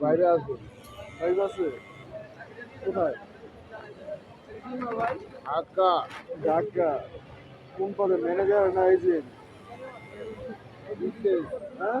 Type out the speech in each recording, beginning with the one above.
বাইরে আসবে? বাইরে আছে কোথায়? ঢাকা। ঢাকা। কোন পদে? ম্যানেজার না এজেন্ট? হ্যাঁ?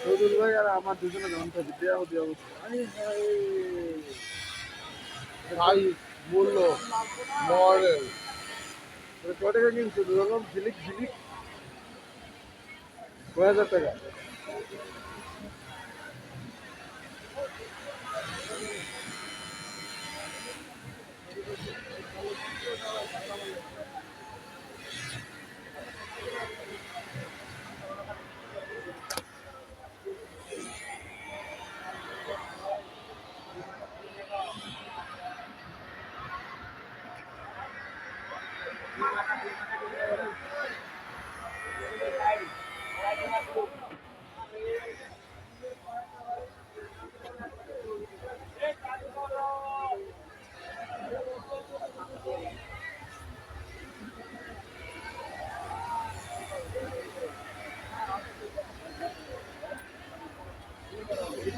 সৌদুল ভাই আর আমার দুজনে জানতে দেওয়া হতে ভাই মূল্য মডেল ক টাকা কিনছো দুরকম ঝিলিক ঝিলিক কয় হাজার টাকা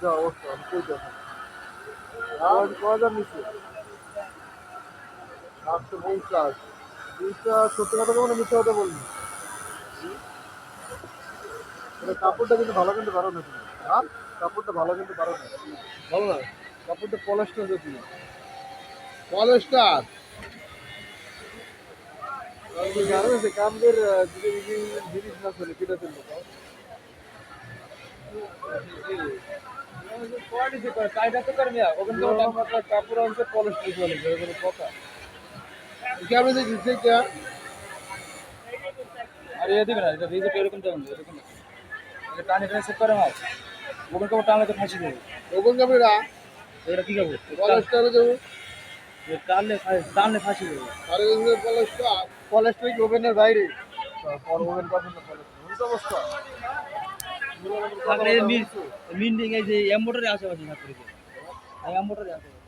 যা অবস্থা কই যাব? আর ক হাজার নিচ্ছে সাতশো পঞ্চাশ জিনিসটা সত্যি কথা বলব মিথ্যে কথা বলবি কাপড়টা কিন্তু ভালো কিনতে পারো না তুমি কাপড়টা ভালো কিনতে পারো না ভালো না? কাপড়টা পলাশটা যদি পলাশটার গার্মেন্টসে কামদের যদি জিনিস না কেটে কাপড় আনছে পলিশ কথা কেমন দেখিস আরে এ দিবে না এটা রিজেক্ট এরকম তেমন এরকম। এটা টানে টানে সেট করে মাল ওখান কাপড় টানলে তো ফাঁসি দেবে ওখান কাপড়া এটা কি যাব পলাশটা যাব টানলে টানলে ফাঁসি দেবে আরে পলাশটা পলাশটা কি ওভেনের বাইরে ওভেন পাবেন পলাশ অবস্থা মিন্ডিং এই যে এম্বোটারি আশেপাশে থাকবে এই এম্বোটারি আছে আয়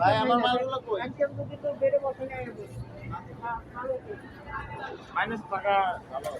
ভাই আমার মালগুলো কই? তো বেড়ে বসে মাইনাস টাকা ভালো।